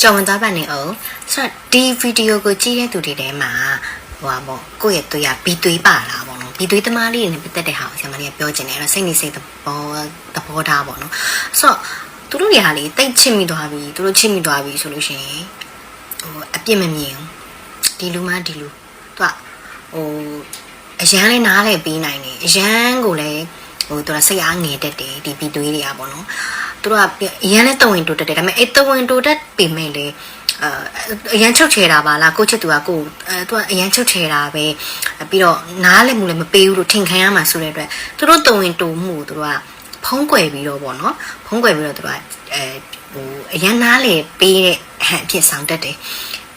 ကြော်ဝင်သွားပါနေအောင်ဆိုတော့ဒီဗီဒီယိုကိုကြည့်တဲ့သူတွေထဲမှာဟိုပါပေါ့ကိုယ့်ရဲ့သွေးရဘီသွေးပါလားပေါ့နော်ဘီသွေးသမားလေးတွေနဲ့ပတ်သက်တဲ့ဟာကိုဆရာမလေးကပြောချင်တယ်အဲ့တော့စိတ်နေစိတ်သဘောသဘောထားပေါ့နော်ဆိုတော့သူတို့တွေဟာလေတိတ်ချစ်မိသွားပြီသူတို့ချစ်မိသွားပြီဆိုလို့ရှိရင်ဟိုအပြစ်မမြင်ဘူးဒီလူမဒီလူသူကဟိုအရန်လေးနားလဲပေးနိုင်တယ်အရန်ကိုလည်းဟိုသူကစိတ်အားငယ်တတ်တယ်ဒီဘီသွေးတွေကပေါ့နော်သူ တို့ကအရန်နဲ့တဝင်တိုးတက်တယ်ဒါပေမဲ့အဲ့တဝင်တိုးတက်ပေမဲ့လေအာအရန်ချုပ်ချယ်တာပါလားကိုချစ်သူကကိုအဲသူကအရန်ချုပ်ချယ်တာပဲပြီးတော့နားလည်းမှုလည်းမပေးဘူးလို့ထင်ခံရမှာဆိုတဲ့အတွက်သူတို့တဝင်တိုးမှုသူတို့ကဖုံးကွယ်ပြီးတော့ပေါ့နော်ဖုံးကွယ်ပြီးတော့သူတို့ကအဲဟိုအရန်နားလေပေးတဲ့ဟန်အဖြစ်ဆောင်တတ်တယ်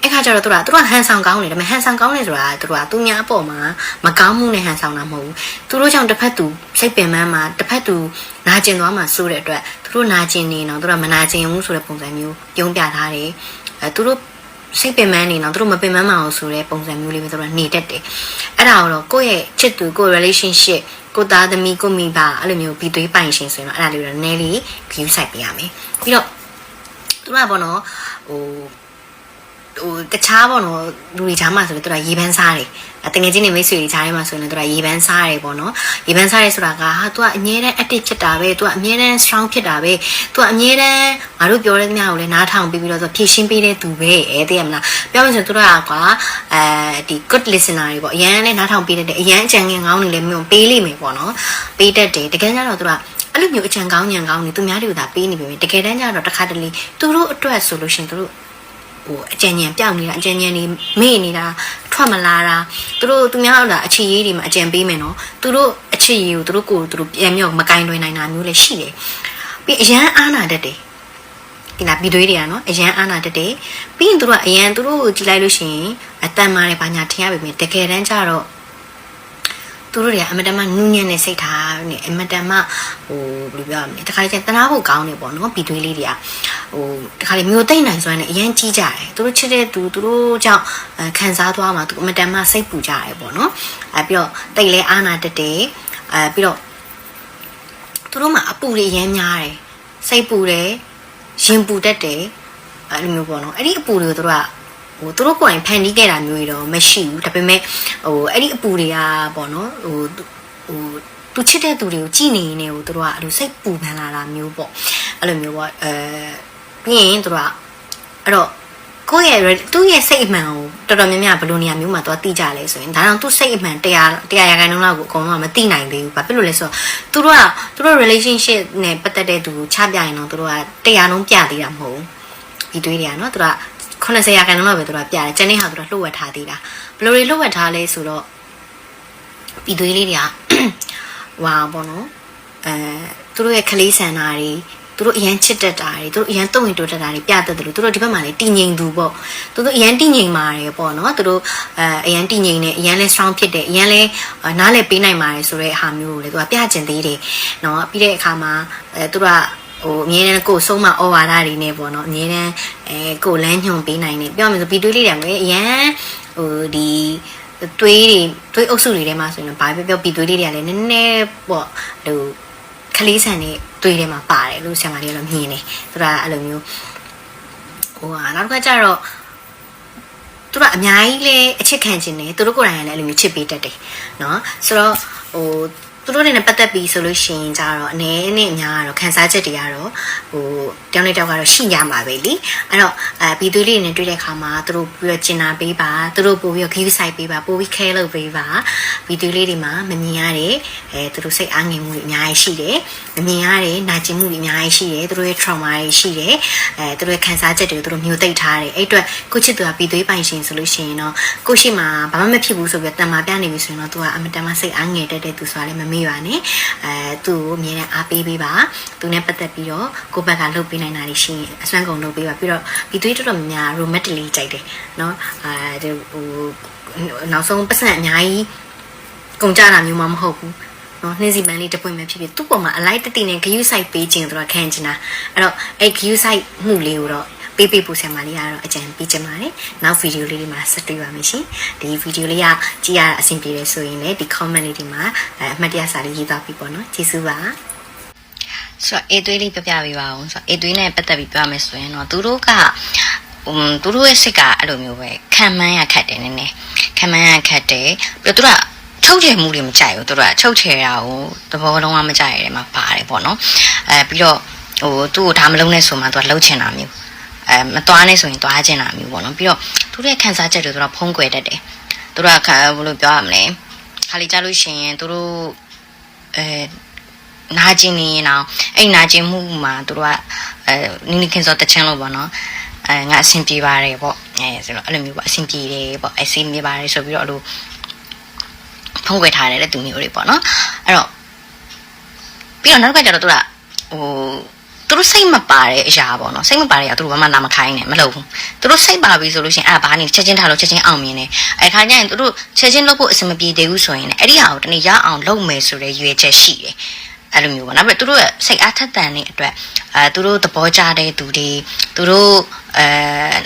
အဲ့ခါကျတော့သူကသူကဟန်ဆောင်ကောင်းတယ်ဒါပေမဲ့ဟန်ဆောင်ကောင်းတယ်ဆိုတာသူကသူများအပေါ်မှာမကောင်းမှုနဲ့ဟန်ဆောင်တာမဟုတ်ဘူးသူတို့ကြောင့်တစ်ဖက်သူစိတ်ပင်ပန်းမှာတစ်ဖက်သူ နာကျင်သွားမှာစိုးတဲ့အတွက်သူတို့နာကျင်နေတော့သူတို့မနာကျင်ဘူးဆိုတဲ့ပုံစံမျိုးပြုံးပြထားတယ်အဲသူတို့စိတ်ပင်ပန်းနေတော့သူတို့မပင်ပန်းမအောင်ဆိုတဲ့ပုံစံမျိုးလေးပဲသူတို့နေတတ်တယ်အဲ့ဒါတော့ကိုယ့်ရဲ့ချစ်သူကိုယ့် relationship ကိုသားသမီးကိုမိဘအဲ့လိုမျိုးပြီးသွေးပိုင်ရှင်ဆိုရင်တော့အဲ့ဒါလေးတော့နည်းလေး view ဆိုင်ပေးရမယ်ပြီးတော့သူကဘောနော်ဟို ဟိုတခြားပေါ့နော်လူတွေကြားမှာဆိုရင်သူကရေပန်းစားတယ်အတငယ်ချင်းတွေမိတ်ဆွေတွေကြားထဲမှာဆိုရင်သူကရေပန်းစားတယ်ပေါ့နော်ရေပန်းစားတယ်ဆိုတာကဟာသူကအမြဲတမ်း active ဖြစ်တာပဲသူကအမြဲတမ်း strong ဖြစ်တာပဲသူကအမြဲတမ်းငါတို့ပြောတဲ့ညကိုလည်းနားထောင်ပြီးပြီးတော့သူဖြည့်ရှင်းပေးတဲ့သူပဲအဲသိရမလားပြောမှဆိုရင်သူတို့ကကွာအဲဒီ good listener တွေပေါ့အရန်လည်းနားထောင်ပေးတတ်တယ်အရန်အကြံဉာဏ်ကောင်းတွေလည်းမျိုးပေးလိမ့်မယ်ပေါ့နော်ပေးတတ်တယ်တကယ်ကြတော့သူကအဲ့လိုမျိုးအကြံကောင်းဉာဏ်ကောင်းတွေသူများတွေကိုသာပေးနေပြီတကယ်တမ်းကျတော့တစ်ခါတလေသူတို့အတွက်ဆိုလို့ရှင်သူတို့ ဟိုအကြံဉာဏ်ပြောင်းနေတာအကြံဉာဏ်တွေမေ့နေတာထွက်မလာတာသူတို့သူများတို့ကအချစ်ရေးတွေမှာအကြံပေးမယ်နော်သူတို့အချစ်ရေးကိုသူတို့ကိုယ်သူတို့ပြန်မြောက်မကင်တွင်နိုင်တာမျိုးလည်းရှိတယ်ပြီးအရန်အားနာတတ်တယ်ဒီလားဗီဒီယိုတွေကနော်အရန်အားနာတတ်တယ်ပြီးရင်သူတို့ကအရန်သူတို့ကိုကြည့်လိုက်လို့ရှိရင်အတန်မာတယ်ဘာညာထင်ရပေမဲ့တကယ်တမ်းကျတော့ သူတို့တွေကအမတန်မှနူးညံ့တဲ့စိတ်ထားနဲ့အမတန်မှဟိုဘယ်လိုပြောရမလဲတခါတည်းတနာဖို့ကောင်းနေပေါ့နော်ဗီဒီယိုလေးတွေကဟိုတခါလေမျိုးသိမ့်နိုင်စွမ်းနဲ့အရင်ကြီးကြတယ်သူတို့ချစ်တဲ့သူသူတို့ကြောင့်ခံစားသွားမှာသူအမတန်မှစိတ်ပူကြတယ်ပေါ့နော်အဲပြီးတော့တိတ်လဲအာနာတက်တယ်အဲပြီးတော့သူတို့မှာအပူတွေရမ်းများတယ်စိတ်ပူတယ်ရင်ပူတတ်တယ်အဲလိုမျိုးပေါ့နော်အဲ့ဒီအပူတွေကိုသူတို့က ဟိုသူတို့ကိုယ်တိုင်ဖန်တီးခဲ့တာမျိုးတွေတော့မရှိဘူးဒါပေမဲ့ဟိုအဲ့ဒီအပူတွေကပေါ့နော်ဟိုဟိုသူချစ်တဲ့သူတွေကိုကြည်နေနေကိုသူတို့ကအဲ့လိုစိတ်ပူပန်လာတာမျိုးပေါ့အဲ့လိုမျိုးပေါ့အဲပြီးရင်သူတို့ကအဲ့တော့ကိုယ့်ရဲ့သူ့ရဲ့စိတ်အမှန်ကိုတော်တော်များများဘယ်လိုနေရာမျိုးမှာသွားသိကြလဲဆိုရင်ဒါတော့သူ့စိတ်အမှန်တရားတရားရာခိုင်နှုန်းလောက်ကိုအကုန်လုံးကမသိနိုင်သေးဘူး။ဘာဖြစ်လို့လဲဆိုတော့သူတို့ကသူတို့ relationship နဲ့ပတ်သက်တဲ့သူကိုချပြရင်တော့သူတို့ကတရားလုံးပြသေးတာမဟုတ်ဘူး။ဒီတွေးတွေကနော်သူက 80ရာခိုင်နှုန်းလောက်ပဲသူတို့ကပြတယ်။ကျန်တဲ့ဟာသူတို့လှုပ်ဝက်ထားသေးတာ။ဘယ်လိုတွေလှုပ်ဝက်ထားလဲဆိုတော့ဒီတွေးလေးတွေကဝါပေါ့နော်။အဲသူတို့ရဲ့ကလေးဆန္ဒတွေသူတို့အရန်ချစ်တတ်တာတွေသူတို့အရန်တုံ့ဝင်တိုးတက်တာတွေပြတတ်တယ်လို့သူတို့ဒီဘက်မှာလည်းတည်ငြိမ်သူပေါ့သူတို့အရန်တည်ငြိမ်ပါတယ်ပေါ့နော်သူတို့အဲအရန်တည်ငြိမ်နေအရန်လဲ strong ဖြစ်တယ်အရန်လဲနားလဲပေးနိုင်ပါတယ်ဆိုတဲ့အားမျိုးကိုလေသူကပြကျင်သေးတယ်နော်ပြီးတဲ့အခါမှာအဲသူတို့က ဟိုအမြဲတမ်းကိုဆုံးမဩဝါဒတွေနဲ့ပေါ့နော်အမြဲတမ်းအဲကိုလမ်းညွှန်ပေးနိုင်တယ်ပြောရမယ်ဆိုပြီးတွေးလေးတယ်လေအရန်ဟိုဒီတွေးတွေတွေးအုပ်စုတွေထဲမှာဆိုရင်ဘာပဲပြောပြီးတွေးလေးတွေကလည်းနည်းနည်းပေါ့ဟိုကလေးဆန်တွေတွေးထဲမှာပါတယ်လို့ဆရာမလေးကတော့မြင်တယ်သူကအဲ့လိုမျိုးဟိုဟာနောက်တစ်ခါကျတော့သူကအများကြီးလဲအချစ်ခံခြင်းနဲ့သူတို့ကိုယ်တိုင်ကလည်းအဲ့လိုမျိုးချစ်ပေးတတ်တယ်เนาะဆိုတော့ဟို သူတို့တွေနဲ့ပတ်သက်ပြီးဆိုလို့ရှိရင်ကြတော့အနေနဲ့အများကတော့ခန်းစားချက်တွေကတော့ဟိုတောင်းနေတောက်ကတော့ရှိကြမှာပဲလीအဲ့တော့အဲဘီသွေးလေးနဲ့တွေ့တဲ့ခါမှာသူတို့ပြီးတော့ကျင်နာပေးပါသူတို့ပို့ပြီးတော့ give side ပေးပါပို့ပြီး care လုပ်ပေးပါဘီသွေးလေးတွေမှာမမြင်ရတဲ့အဲသူတို့စိတ်အားငယ်မှုတွေအများကြီးရှိတယ်မမြင်ရတဲ့နာကျင်မှုတွေအများကြီးရှိတယ်သူတို့ရဲ့ trauma တွေရှိတယ်အဲသူတို့ရဲ့ခံစားချက်တွေကိုသူတို့မျိုးသိပ်ထားတယ်အဲ့အတွက်ကိုချစ်သူကဘီသွေးပိုင်ရှင်ဆိုလို့ရှိရင်တော့ကိုရှိမှာဘာမှမဖြစ်ဘူးဆိုပြီးတန်မာပြနေပြီဆိုရင်တော့သူကအမတန်မှစိတ်အားငယ်တတ်တဲ့သူဆိုတာလည်းမမေ့ပါနဲ့အဲသူ့ကိုအမြဲတမ်းအားပေးပေးပါသူနဲ့ပတ်သက်ပြီးတော့ကိုယ့်ဘက်ကလှုပ်ပေးနိုင်တာတွေရှိရင်အစွမ်းကုန်လှုပ်ပေးပါပြီးတော့ဒီသွေးတော်တော်များရိုမက်တလီကြိုက်တယ်နော်အဲဟိုနောက်ဆုံးပတ်စံအများကြီးကုန်ကြတာမျိုးမှမဟုတ်ဘူးနော်နှင်းစီမန်လေးတပွင့်ပဲဖြစ်ဖြစ်သူ့ပုံမှာအလိုက်တတိနဲ့ဂယူးဆိုင်ပေးခြင်းတို့တော့ခံချင်တာအဲ့တော့အဲ့ဂယူးဆိုင်မှုလေးကိုတော့ ပေးပေးဖို့ဆရာမလေးကတော့အကြံပေးချင်ပါတယ်နောက်ဗီဒီယိုလေးတွေမှာဆက်တွေ့ပါမယ်ရှင်ဒီဗီဒီယိုလေးကကြည့်ရတာအဆင်ပြေတယ်ဆိုရင်လည်းဒီ comment လေးတွေမှာအမှတ်တရစာလေးရေးသွားပြီပေါ့နော်ကျေးဇူးပါဆိုတော့အေသွေးလေးပြပြပေးပါဦးဆိုတော့အေသွေးနဲ့ပတ်သက်ပြီးပြောမယ်ဆိုရင်တော့သူတို့ကဟอืมသူတို့ရဲ့စိတ်ကအဲ့လိုမျိုးပဲခံမှန်းရခက်တယ်နည်းနည်းခံမှန်းရခက်တယ်ပြီးတော့သူကချုပ်ချယ်မှုတွေမကြိုက်ဘူးသူတို့ကချုပ်ချယ်တာကိုသဘောလုံးဝမကြိုက်ရတယ်မှာပါတယ်ပေါ့နော်အဲပြီးတော့ဟိုသူ့ကိုဒါမလုံးနဲ့ဆိုမှသူကလှုပ်ချင်တာမျိုး အဲမသွားနဲ့ဆိုရင်သွားချင်တာမျိုးပေါ့နော်ပြီးတော့သူတို့ရဲ့ခံစားချက်တွေသူကဖုံးကွယ်တတ်တယ်သူတို့ကခါဘယ်လိုပြောရမလဲခါလေးကြားလို့ရှိရင်သူတို့အဲနာကျင်နေရင်တော့အဲ့နာကျင်မှုမှာသူတို့ကအဲနိနိခင်စောတချင်လို့ပေါ့နော်အဲငါအဆင်ပြေပါတယ်ပေါ့အဲဆိုတော့အဲ့လိုမျိုးပေါ့အဆင်ပြေတယ်ပေါ့အဆင်ပြေပါတယ်ဆိုပြီးတော့အဲ့လိုဖုံးကွယ်ထားတယ်တဲ့သူမျိုးတွေပေါ့နော်အဲ့တော့ပြီးတော့နောက်တစ်ခါကျတော့သူကဟို သူတို့စိတ်မပါတဲ့အရာပေါ့နော်စိတ်မပါတဲ့အရာသူတို့ဘာမှနာမခိုင်းနဲ့မလုပ်ဘူးသူတို့စိတ်ပါပြီဆိုလို့ရှိရင်အဲ့ဒါဘာနေချက်ချင်းထားလို့ချက်ချင်းအောင်မြင်တယ်အဲ့ခါကျရင်သူတို့ချက်ချင်းလုပ်ဖို့အဆင်မပြေသေးဘူးဆိုရင်လည်းအဲ့ဒီဟာကိုတနေ့ရအောင်လုပ်မယ်ဆိုတဲ့ရွေချက်ရှိတယ်အဲ့လိုမျိုးပေါ့နောက်ပြီးသူတို့ရဲ့စိတ်အားထက်သန်တဲ့အတွက်အဲသူတို့သဘောကျတဲ့သူတွေသူတို့အဲ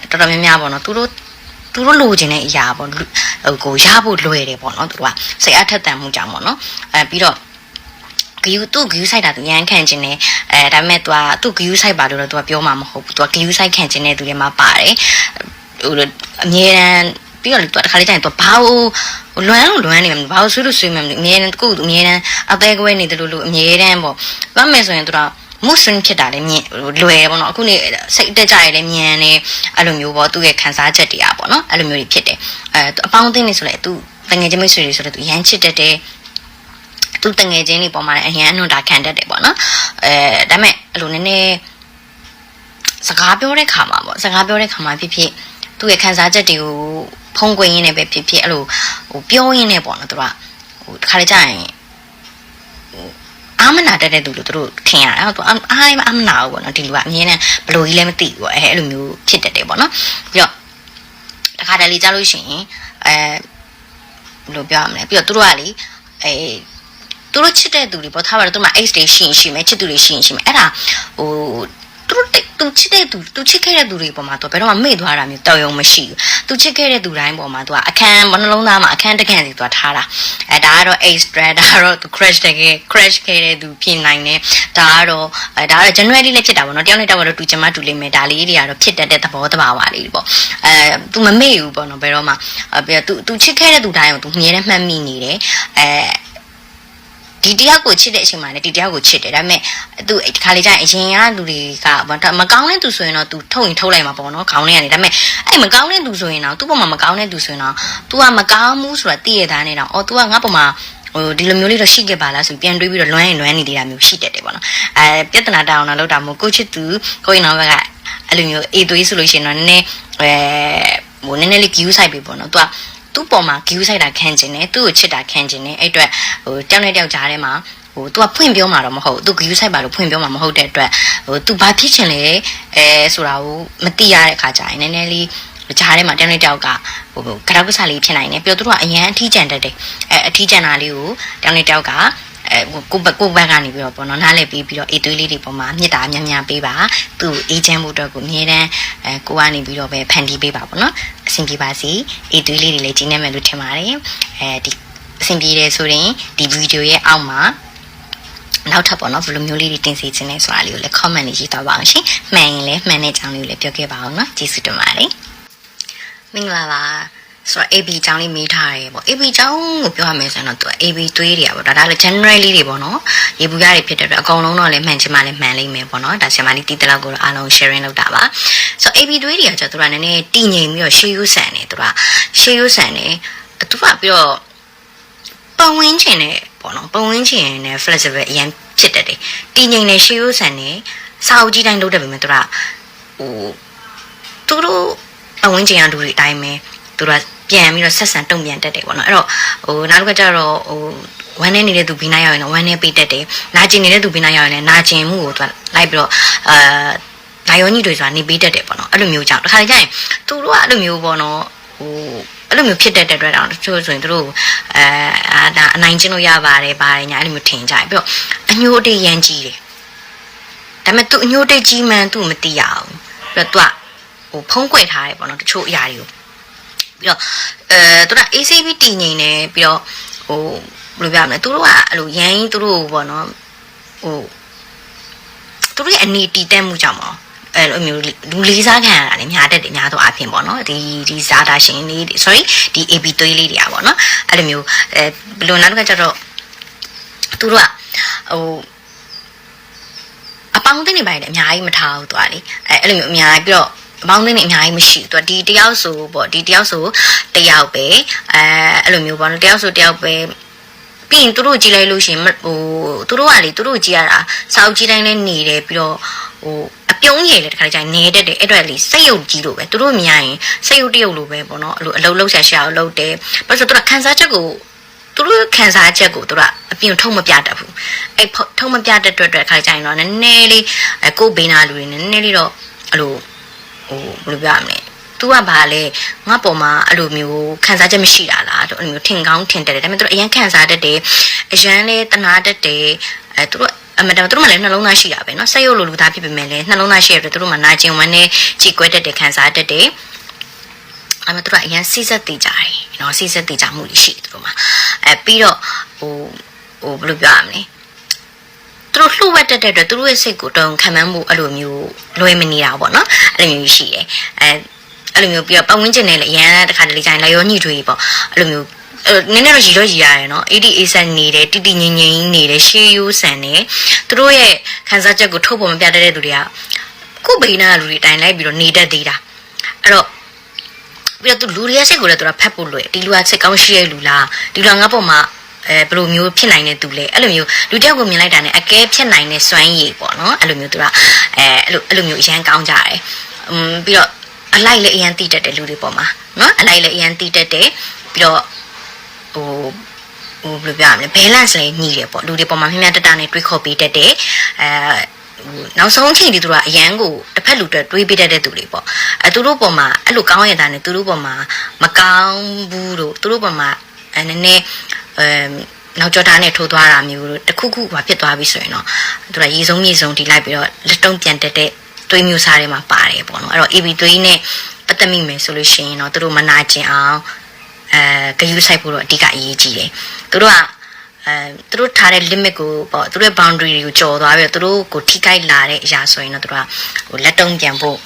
တော်တော်များများပေါ့နော်သူတို့သူတို့လိုချင်တဲ့အရာပေါ့ဟိုကိုရဖို့လွယ်တယ်ပေါ့နော်သူတို့ကစိတ်အားထက်သန်မှုကြောင့်ပေါ့နော်အဲပြီးတော့ ဂယူသူ့ဂယူဆိုင်တာသူညံခံခြင်းနဲ့အဲဒါပေမဲ့သူကသူ့ဂယူဆိုင်ပါလို့တော့သူကပြောမှာမဟုတ်ဘူးသူကဂယူဆိုင်ခံခြင်းနဲ့သူထဲမှာပါတယ်ဟိုအမြဲတမ်းပြီးတော့သူကတစ်ခါလေးတိုင်းသူဘာလို့လွမ်းလို့လွမ်းနေမှာဘာလို့ဆွေးလို့ဆွေးမှာအမြဲတမ်းကိုယ်အမြဲတမ်းအသေးကွဲနေတယ်လို့လို့အမြဲတမ်းပေါ့မှတ်မယ်ဆိုရင်သူတော့မွတ်စလင်ဖြစ်တာလည်းမြင်လွယ်ပေါ့နော်အခုနေစိတ်တက်ကြရလည်းမြန်တယ်အဲ့လိုမျိုးပေါ့သူ့ရဲ့ခံစားချက်တရားပေါ့နော်အဲ့လိုမျိုးတွေဖြစ်တယ်အဲအပေါင်းအသင်းတွေဆိုလည်းသူတငယ်ချင်းမိတ်ဆွေတွေဆိုလည်းသူရမ်းချစ်တတ်တယ် သူတငယ်ချင်းတွေပေါ်မှာလည်းအရန်အနွန်တာခံတတ်တယ်ပေါ့နော်အဲဒါပေမဲ့အဲ့လိုနည်းနည်းစကားပြောတဲ့ခါမှာပေါ့စကားပြောတဲ့ခါမှာဖြစ်ဖြစ်သူ့ရဲ့ခံစားချက်တွေကိုဖုံးကွယ်ရင်းနဲ့ပဲဖြစ်ဖြစ်အဲ့လိုဟိုပြောရင်းနဲ့ပေါ့နော်သူကဟိုတခါလေကြာရင်အာမနာတက်တဲ့သူလို့သူတို့ထင်ရတယ်။သူအားအားအာမနာဘူးပေါ့နော်ဒီလူကအမြဲတမ်းဘလို့ကြီးလည်းမသိဘူးပေါ့အဲအဲ့လိုမျိုးဖြစ်တတ်တယ်ပေါ့နော်။ပြီးတော့တခါတလေကြားလို့ရှိရင်အဲဘယ်လိုပြောရမလဲပြီးတော့သူတို့ကလေအဲ သူတို့ချစ်တဲ့သူတွေပေါ့ထားပါတော့သူမှ X တွေရှိရင်ရှိမယ်ချစ်သူတွေရှိရင်ရှိမယ်အဲ့ဒါဟိုသူတို့သူချစ်တဲ့သူသူချစ်ခဲ့တဲ့သူတွေပေါ်မှာသူဘယ်တော့မှမေ့သွားတာမျိုးတော်ရုံမရှိဘူးသူချစ်ခဲ့တဲ့သူတိုင်းပေါ်မှာသူကအခန်းမနှလုံးသားမှာအခန်းတစ်ခန်းစီသူကထားတာအဲဒါကတော့ X ဒါကတော့သူ crash တကယ် crash ခဲ့တဲ့သူဖြစ်နိုင်တယ်ဒါကတော့အဲဒါကတော့ generally လည်းဖြစ်တာပေါ့နော်တယောက်နဲ့တယောက်ကတော့တူချင်မှတူလိမ့်မယ်ဒါလေးတွေကတော့ဖြစ်တတ်တဲ့သဘောတဘာဝလေးပေါ့အဲသူမမေ့ဘူးပေါ့နော်ဘယ်တော့မှအဲပြီးတော့သူသူချစ်ခဲ့တဲ့သူတိုင်းကိုသူမြဲတမ်းမှတ်မိနေတယ်အဲ ဒီတယောက်ကိုချစ်တဲ့အချိန်မှာလည်းဒီတယောက်ကိုချစ်တယ်ဒါပေမဲ့သူဒီခါလေးကျရင်အရင်ကလူတွေကမကောင်းတဲ့သူဆိုရင်တော့သူထုတ်ရင်ထုတ်လိုက်မှာပေါ့နော်ခေါင်းထဲကနေဒါပေမဲ့အဲ့မကောင်းတဲ့သူဆိုရင်တော့သူ့ပေါ်မှာမကောင်းတဲ့သူဆိုရင်တော့ तू ကမကောင်းဘူးဆိုတာသိရတာနဲ့တော့အော် तू ကငါ့ပေါ်မှာဟိုဒီလိုမျိုးလေးတော့ရှိခဲ့ပါလားဆိုပြန်တွေးပြီးတော့လွမ်းရင်လွမ်းနေသေးတာမျိုးရှိတတ်တယ်ပေါ့နော်အဲပြဿနာတောင်းတာလောက်တာမို့ကိုချစ်သူကိုရင်တော့ကအဲ့လိုမျိုးအေးသွေးဆိုလို့ရှိရင်တော့နည်းနည်းအဲဟိုနည်းနည်းလေး view ဆိုင်ပြီပေါ့နော် तू က သူ့ပေါ်မှာ view ဆိုင်တာခံကျင်တယ်သူ့ကိုချစ်တာခံကျင်တယ်အဲ့အတွက်ဟိုတောင်းတဲ့တောက်ကြားထဲမှာဟို तू ကဖွင့်ပြောမှာတော့မဟုတ် तू view site ပါလို့ဖွင့်ပြောမှာမဟုတ်တဲ့အတွက်ဟို तू ဘာဖြစ်ချင်လဲအဲဆိုတာကိုမသိရတဲ့အခါကျရင်နည်းနည်းလေးကြားထဲမှာတယောက်နဲ့တယောက်ကဟိုကရောက်ကစားလေးဖြစ်နိုင်တယ်ပြီးတော့သူတို့ကအရန်အထီးကျန်တတ်တယ်အဲအထီးကျန်တာလေးကိုတယောက်နဲ့တယောက်ကအဲကိုဘကိုဘက်ကနေပြီးတော့ပေါ့နော်နားလည်ပြီးပြီးတော့အေးသွေးလေးတွေပေါ်မှာမြစ်တာများများပေးပါသူ့အေးချမ်းမှုအတွက်ကိုအမြဲတမ်းအဲကိုကနေပြီးတော့ပဲဖန်တီးပေးပါပေါ့နော် အဆင်ပြေပါစေအေးသွေးလေးတွေလည်းကျင်းနေမယ်လို့ထင်ပါတယ်အဲဒီအဆင်ပြေတယ်ဆိုရင်ဒီဗီဒီယိုရဲ့အောက်မှာနောက်ထပ်ပေါ့နော်ဘယ်လိုမျိုးလေးတွေတင်စီခြင်းလဲဆိုတာလေးကိုလည်း comment လေးရေးတော့ပါအောင်ရှင်မှန်ရင်လည်းမှန်တဲ့အကြောင်းလေးကိုလည်းပြောခဲ့ပါအောင်နော်ကျေးဇူးတင်ပါတယ်မင်္ဂလာပါ ဆိုတော့ AB အကြောင်းလေးမေးထားတယ်ပေါ့ AB အကြောင်းကိုပြောရမယ်ဆိုရင်တော့သူ AB တွေးတွေကပေါ့ဒါဒါလည်း generally တွေပေါ့နော်ရေဘူးရတွေဖြစ်တဲ့အတွက်အကုန်လုံးတော့လည်းမှန်ချင်မှလည်းမှန်လိမ့်မယ်ပေါ့နော်ဒါဆင်မလေးတီးတလောက်ကိုတော့အားလုံး sharing လုပ်တာပါဆိုတော့ AB တွေးတွေကကျတော့သူကနည်းနည်းတည်ငြိမ်ပြီးတော့ရှေးရိုးဆန်နေသူကရှေးရိုးဆန်နေသူကပြီးတော့ပတ်ဝန်းကျင်နဲ့ပေါ့နော်ပတ်ဝန်းကျင်နဲ့ flexible အရင်ဖြစ်တတ်တယ်တည်ငြိမ်နေရှေးရိုးဆန်နေစာအုပ်ကြီးတိုင်းလုပ်တတ်ပြီမဲ့သူကဟိုသူတို့အဝန်းကျင်ကလူတွေအတိုင်းပဲသူက ပြန်ပြီးတော့ဆက်ဆံတုံ့ပြန်တတ်တယ်ပေါ့နော်အဲ့တော့ဟိုနောက်တစ်ခါကျတော့ဟိုဝမ်းနေနေတဲ့သူဘီနာရောက်ရင်တော့ဝမ်းနေပေးတတ်တယ်နာကျင်နေတဲ့သူဘီနာရောက်ရင်လည်းနာကျင်မှုကိုသူကလိုက်ပြီးတော့အာနာယောကြီးတွေဆိုတာနေပေးတတ်တယ်ပေါ့နော်အဲ့လိုမျိုးကြောင့်တစ်ခါလေကျရင်သူတို့ကအဲ့လိုမျိုးပေါ့နော်ဟိုအဲ့လိုမျိုးဖြစ်တတ်တဲ့အတွက်တော့တချို့ဆိုရင်တို့အဲအာဒါအနိုင်ကျင့်လို့ရပါတယ်ပါတယ်ညာအဲ့လိုမျိုးထင်ကြတယ်ပြီးတော့အညိုတေးရမ်းကြီးတယ်ဒါပေမဲ့သူအညိုတေးကြီးမှန်းသူမသိရအောင်ပြီးတော့သူကဟိုဖုံးကွယ်ထားတယ်ပေါ့နော်တချို့အရာတွေကို ပြီးတော့အဲသူက ACB တည်ငြိမ်နေပြီးတော့ဟိုဘယ်လိုပြောရမလဲသူတို့ကအဲ့လိုရမ်းသူတို့ပေါ့နော်ဟိုသူတို့ရဲ့အနေတည်တက်မှုကြောင့်ပေါ့အဲ့လိုမျိုးလူလေးစားခံရတာလည်းများတတ်တယ်များတော့အဖြစ်ပေါ့နော်ဒီဒီဇာတာရှင်လေးတွေ sorry ဒီ AB သွေးလေးတွေอ่ะပေါ့နော်အဲ့လိုမျိုးအဲဘယ်လိုနောက်တစ်ခါကျတော့သူတို့ကဟိုအပေါင်းအသင်းတွေပိုင်းလည်းအများကြီးမထားဘူးသူကလေအဲအဲ့လိုမျိုးအများကြီးပြီးတော့ အပေါင်းအသင်းတွေအများကြီးမရှိဘူးသူကဒီတယောက်ဆိုပေါ့ဒီတယောက်ဆိုတယောက်ပဲအဲအဲ့လိုမျိုးပေါ့နော်တယောက်ဆိုတယောက်ပဲပြီးရင်သူတို့ကြည်လိုက်လို့ရှိရင်မဟိုသူတို့ကလေသူတို့ကြည်ရတာစာအုပ်ကြီးတိုင်းလည်းနေတယ်ပြီးတော့ဟိုအပြုံးရည်လေတခါတည်းကျရင်နေတတ်တယ်အဲ့တော့လေစိတ်ယုတ်ကြီးလို့ပဲသူတို့မြင်ရရင်စိတ်ယုတ်တယုတ်လို့ပဲပေါ့နော်အဲ့လိုအလုံးလုံးရှာရှာအောင်လုပ်တယ်ဘာလို့ဆိုတော့သူကခန်းစားချက်ကိုသူတို့ခံစားချက်ကိုသူကအပြင်ထုံမပြတတ်ဘူးအဲ့ဖထုံမပြတတ်တဲ့အတွက်ခါကြရင်တော့နည်းနည်းလေးအဲကိုယ်ဘေးနာလူတွေနည်းနည်းလေးတော့အဲ့လို ဟိုဘယ်လိုပြောရမလဲသူကဘာလဲငါပေါ်မှာအဲ့လိုမျိုးခံစားချက်မရှိတာလားအဲ့လိုမျိုးထင်ကောင်းထင်တယ်ဒါပေမဲ့သူတို့အရင်ခံစားတတ်တယ်အရန်လေးတနာတတ်တယ်အဲသူတို့အမတော်သူတို့မှလည်းနှလုံးသားရှိတာပဲเนาะဆက်ရုပ်လိုလူသားဖြစ်ပေမဲ့လည်းနှလုံးသားရှိရတဲ့သူတို့မှနာကျင်ဝမ်းနဲ့ကြည်ကွဲတတ်တယ်ခံစားတတ်တယ်အမတို့ကအရင်စိစက်တည်ကြတယ်เนาะစိစက်တည်ကြမှုရှိတယ်သူတို့မှာအဲပြီးတော့ဟိုဟိုဘယ်လိုပြောရမလဲ သူတို့လှုပ်ဝက်တက်တဲ့အတွက်သူတို့ရဲ့စိတ်ကိုတုံခံမှန်းမှုအဲ့လိုမျိုးလွယ်မနေတာပေါ့နော်အဲ့လိုမျိုးရှိတယ်အဲအဲ့လိုမျိုးပြီးတော့ပတ်ဝန်းကျင်နဲ့လည်းအရန်တစ်ခါတလေကျရင်လက်ရောညှိထွေးပေါ့အဲ့လိုမျိုးအဲ့နည်းနည်းတော့ရည်တော့ရည်ရတယ်နော် AD A ဆန်နေတယ်တိတိငြိမ်ငြိမ်နေတယ်ရှေးရိုးဆန်နေသူတို့ရဲ့ခံစားချက်ကိုထုတ်ပေါ်မပြတတ်တဲ့သူတွေကကိုယ်ဘေးနာလူတွေတိုင်လိုက်ပြီးတော့နေတတ်သေးတာအဲ့တော့ပြီးတော့သူလူတွေရဲ့စိတ်ကိုလည်းသူကဖတ်ဖို့လွယ်ဒီလူကစိတ်ကောင်းရှိတဲ့လူလားဒီလူကငါ့ပေါ်မှာ အဲဘယ်လိုမျိုးဖြစ်နိုင်တဲ့သူလဲအဲ့လိုမျိုးလူတစ်ယောက်ကိုမြင်လိုက်တာနဲ့အကဲဖြစ်နိုင်တဲ့စွမ်းရည်ပေါ့နော်အဲ့လိုမျိုးသူကအဲအဲ့လိုအဲ့လိုမျိုးအရန်ကောင်းကြတယ်อืมပြီးတော့အလိုက်လည်းအရန်တိတတ်တယ်လူတွေပေါ်မှာနော်အလိုက်လည်းအရန်တိတတ်တယ်ပြီးတော့ဟိုဟိုဘယ်လိုပြောရမလဲ balance လည်းညီတယ်ပေါ့လူတွေပေါ်မှာမြင်မြတ်တတနဲ့တွေးခေါ်ပေးတတ်တယ်အဲဟိုနောက်ဆုံးအချိန်ဒီသူတို့ကအရန်ကိုတစ်ဖက်လူတွေတွေးပေးတတ်တဲ့သူတွေပေါ့အဲသူတို့ပေါ်မှာအဲ့လိုကောင်းရတာနဲ့သူတို့ပေါ်မှာမကောင်းဘူးလို့သူတို့ပေါ်မှာအဲနည်းနည်း အဲနောက်ကျောသားနဲ့ထိုးသွားတာမျိုးတို့တခုခုကဖြစ်သွားပြီဆိုရင်တော့သူကရေစုံမြေစုံဒီလိုက်ပြီးတော့လက်တုံးပြန်တက်တဲ့သွေးမျိုးစားတွေမှာပါတယ်ပေါ့နော်အဲ့တော့ AB သွေးနဲ့ပတ်သက်မိမယ်ဆိုလို့ရှိရင်တော့သူတို့မနာကျင်အောင်အဲဂယုဆိုင်ဖို့တော့အဓိကအရေးကြီးတယ်သူတို့ကအဲသူတို့ထားတဲ့ limit ကိုပေါ့သူတို့ရဲ့ boundary တွေကိုကျော်သွားပြီးတော့သူတို့ကိုထိခိုက်လာတဲ့အရာဆိုရင်တော့သူတို့ကဟိုလက်တုံးပြန်ဖို့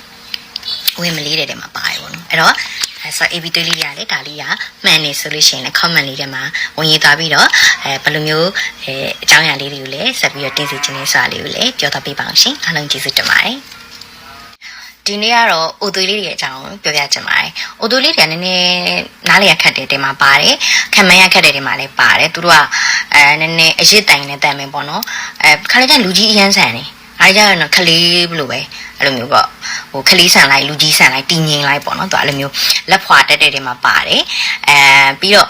ဝင်မလေးတဲ့တဲမှာပါတယ်ပေါ့နော်အဲ့တော့ အဲဆို AB သွေးလေးတွေကလည်းဒါလေးကမှန်နေဆိုလို့ရှိရင်လည်း comment လေးထဲမှာဝင်ရေးသွားပြီးတော့အဲဘယ်လိုမျိုးအဲအကြောင်းအရာလေးတွေကိုလည်းဆက်ပြီးတော့တင်စီခြင်းလေးဆိုတာလေးကိုလည်းပြောသွားပေးပါအောင်ရှင်အားလုံးကျေးဇူးတင်ပါတယ်ဒီနေ့ကတော့အိုသွေးလေးတွေရဲ့အကြောင်းပြောပြချင်ပါတယ်။အိုသွေးလေးတွေကနည်းနည်းနားလည်ရခက်တဲ့တင်မှာပါတယ်။ခံမန်းရခက်တဲ့တင်မှာလည်းပါတယ်။သူတို့ကအဲနည်းနည်းအရစ်တိုင်နဲ့တန်မယ်ပေါ့နော်။အဲခါလေးကလူကြီးအရန်ဆန်နေ။ အားကြရတော့ခလေးဘလို့ပဲအဲ့လိုမျိုးပေါ့ဟိုခလေးဆန်လိုက်လူကြီးဆန်လိုက်တင်းငင်လိုက်ပေါ့နော်သူအဲ့လိုမျိုးလက်ဖွာတက်တဲ့တင်မှာပါတယ်အဲပြီးတော့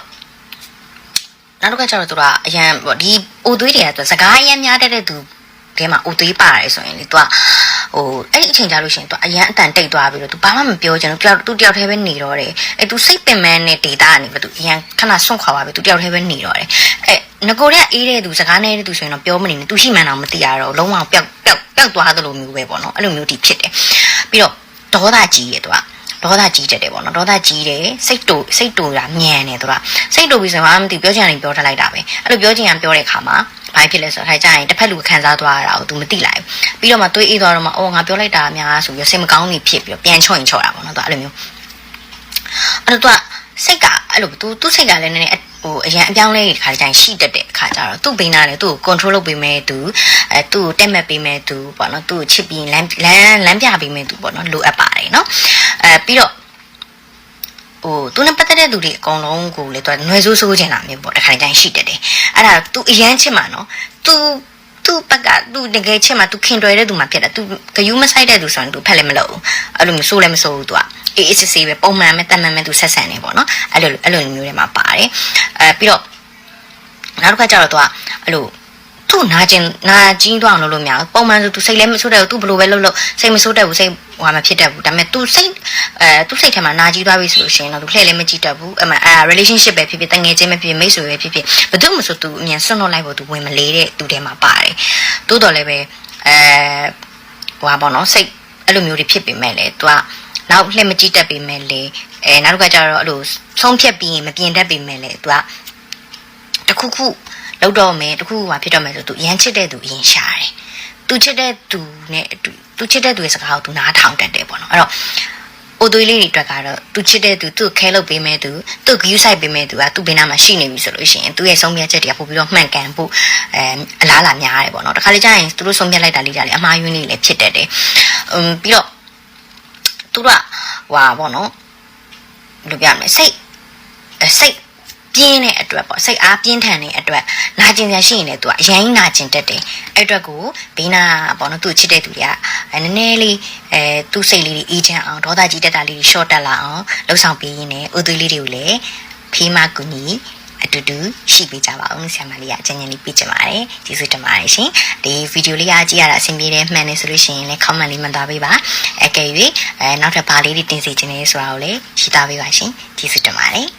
နောက်တစ်ခါကျတော့သူကအရန်ပေါ့ဒီအိုသွေးတွေကသူစကားအရန်များတတ်တဲ့သူထဲမှာအိုသွေးပါတယ်ဆိုရင်လေသူက ဟိုအဲ့ဒီအချိန်ကြာလို့ရှိရင်သူအရန်အတန်တိတ်သွားပြီးတော့သူဘာမှမပြောချင်ဘူးတယောက်သူတယောက်တည်းပဲနေတော့တယ်အဲ့သူစိတ်ပင်ပန်းတဲ့ဒေတာကနေပဲသူအရန်ခဏဆွန့်ခွာပါပဲသူတယောက်တည်းပဲနေတော့တယ်အဲ့ငကိုတဲ့အေးတဲ့သူစကားနေတဲ့သူဆိုရင်တော့ပြောမနေနဲ့သူရှိမှန်းတော့မသိရတော့လုံးဝပျောက်ပျောက်ပျောက်သွားသလိုမျိုးပဲပေါ့နော်အဲ့လိုမျိုးဒီဖြစ်တယ်ပြီးတော့ဒေါသကြီးရဲ့သူကဒေါသကြီးတက်တယ်ပေါ့နော်ဒေါသကြီးတယ်စိတ်တူစိတ်တူတာညံနေသူကစိတ်တူပြီးဆိုမှမသိပြောချင်တယ်ပြောထားလိုက်တာပဲအဲ့လိုပြောချင်ရင်ပြောတဲ့ခါမှာ ဘာဖြစ်လဲဆိုတော့ခိုင်ကြရင်တစ်ဖက်လူခံစားသွားရတာကို तू မသိလိုက်ဘူးပြီးတော့မှတွေးအေးသွားတော့မှအော်ငါပြောလိုက်တာအများဆိုပြီးစိတ်မကောင်းနေဖြစ်ပြီးတော့ပြန်ချော့ရင်ချော့တာပေါ့နော်သူအဲ့လိုမျိုးအဲ့တော့ तू စိတ်ကအဲ့လို तू သူ့စိတ်ကလည်းနည်းနည်းဟိုအရန်အပြောင်းလဲခါကြရင်ရှိတတ်တဲ့အခါကျတော့သူ့ဘေးနာလည်းသူ့ကို control လုပ်ပေးမယ်သူအဲသူ့ကိုတက်မှတ်ပေးမယ်သူပေါ့နော်သူ့ကိုချစ်ပြီးလမ်းလမ်းလမ်းပြပေးမယ်သူပေါ့နော်လိုအပ်ပါတယ်နော်အဲပြီးတော့ ဟိုသူနဲ့ပတ်သက်တဲ့သူတွေအကုန်လုံးကိုလေသူကຫນွယ်ဆိုးဆိုးချင်တာမျိုးပေါ့တခါတည်းရှိတတ်တယ်အဲ့ဒါ तू အရန်ချစ်မှာနော် तू သူ့ဘက်ကသူတကယ်ချစ်မှာသူခင်တွယ်တဲ့သူမှဖြစ်တာသူဂယူးမဆိုင်တဲ့သူဆိုရင်သူဖက်လည်းမလုပ်ဘူးအဲ့လိုမျိုးဆိုးလည်းမဆိုးဘူးသူကအေးအေးဆေးဆေးပဲပုံမှန်ပဲတန်မှန်ပဲသူဆက်ဆံနေပေါ့နော်အဲ့လိုအဲ့လိုမျိုးတွေမှာပါတယ်အဲပြီးတော့နောက်တစ်ခါကျတော့သူကအဲ့လိုသူ့နာကျင်နာကြီးသွားအောင်လုပ်လို့မရဘူးပုံမှန်ဆိုသူစိတ်လည်းမဆိုးတဲ့ဘူးသူဘလို့ပဲလုပ်လို့စိတ်မဆိုးတဲ့ဘူးစိတ် ဟိုမှာဖြစ်တတ်ဘူးဒါပေမဲ့သူစိတ်အဲသူစိတ်ထဲမှာနာကြီးသွားပြီဆိုလို့ရှိရင်တော့သူလှည့်လည်းမကြည့်တတ်ဘူးအမှအဲ relationship ပဲဖြစ်ဖြစ်တငယ်ချင်းပဲဖြစ်ဖြစ်မိတ်ဆွေပဲဖြစ်ဖြစ်ဘယ်သူမှမဆိုသူအမြန်ဆွန့်လွတ်လိုက်ဖို့သူဝင်မလေးတဲ့သူထဲမှာပါတယ်တိုးတော်လည်းပဲအဲဟိုပါပေါ့နော်စိတ်အဲ့လိုမျိုးတွေဖြစ်ပေမဲ့လေသူကနောက်လှည့်မကြည့်တတ်ပေမဲ့လေအဲနောက်တစ်ခါကျတော့အဲ့လိုဆုံးဖြတ်ပြီးရင်မပြင်တတ်ပေမဲ့လေသူကတခုခုလောက်တော့မယ်တခုခုဟာဖြစ်တော့မယ်ဆိုသူအရန်ချစ်တဲ့သူအရင်ရှာတယ် သူချစ်တဲ့သူနဲ့အတူသူချစ်တဲ့သူရဲ့စကားကိုသူနားထောင်တတ်တယ်ပေါ့နော်အဲ့တော့အိုသွေးလေးတွေအတွက်ကတော့သူချစ်တဲ့သူသူ့ကိုခဲလုပ်ပေးမဲ့သူသူ့ကို view site ပေးမဲ့သူကသူ့ဘေးနားမှာရှိနေပြီဆိုလို့ရှိရင်သူ့ရဲ့ဆုံးဖြတ်ချက်တွေကပို့ပြီးတော့မှန်ကန်ဖို့အဲအလားအလာများတယ်ပေါ့နော်တခါလေကြာရင်သူတို့ဆုံးဖြတ်လိုက်တာလေးကြလေအမှားယွင်းလေးလည်းဖြစ်တတ်တယ်အမ်ပြီးတော့သူတို့ကဟွာပေါ့နော်ဘယ်လိုပြမလဲစိတ်အဲစိတ်ပြင်းတဲ့အတွက်ပေါ့စိတ်အားပြင်းထန်တဲ့အတွက်နာ ကျင်စရာရှိရင်လည်းသူကအရင်နာကျင်တတ်တယ်အဲ့အတွက်ကိုဘေးနာပေါ့နော်သူ့ချစ်တဲ့သူတွေကအဲနည်းနည်းလေးအဲသူ့စိတ်လေးတွေအေးချမ်းအောင်ဒေါသကြီးတက်တာလေးတွေရှော့တက်လာအောင်လှုပ်ဆောင်ပေးရင်းနဲ့ဥသွေးလေးတွေကိုလည်းဖေးမကူညီအတူတူရှိပေးကြပါအောင်ဆရာမလေးကအကြံဉာဏ်လေးပေးချင်ပါတယ်ကျေးဇူးတင်ပါတယ်ရှင်ဒီဗီဒီယိုလေးကကြည့်ရတာအဆင်ပြေတယ်မှန်တယ်ဆိုလို့ရှိရင်လည်း comment လေးမှတ်သားပေးပါအကယ်၍အဲနောက်ထပ်ဘာလေးတွေတင်စီခြင်းလဲဆိုတာကိုလည်းရှိသားပေးပါရှင်ကျေးဇူးတင်ပါတယ်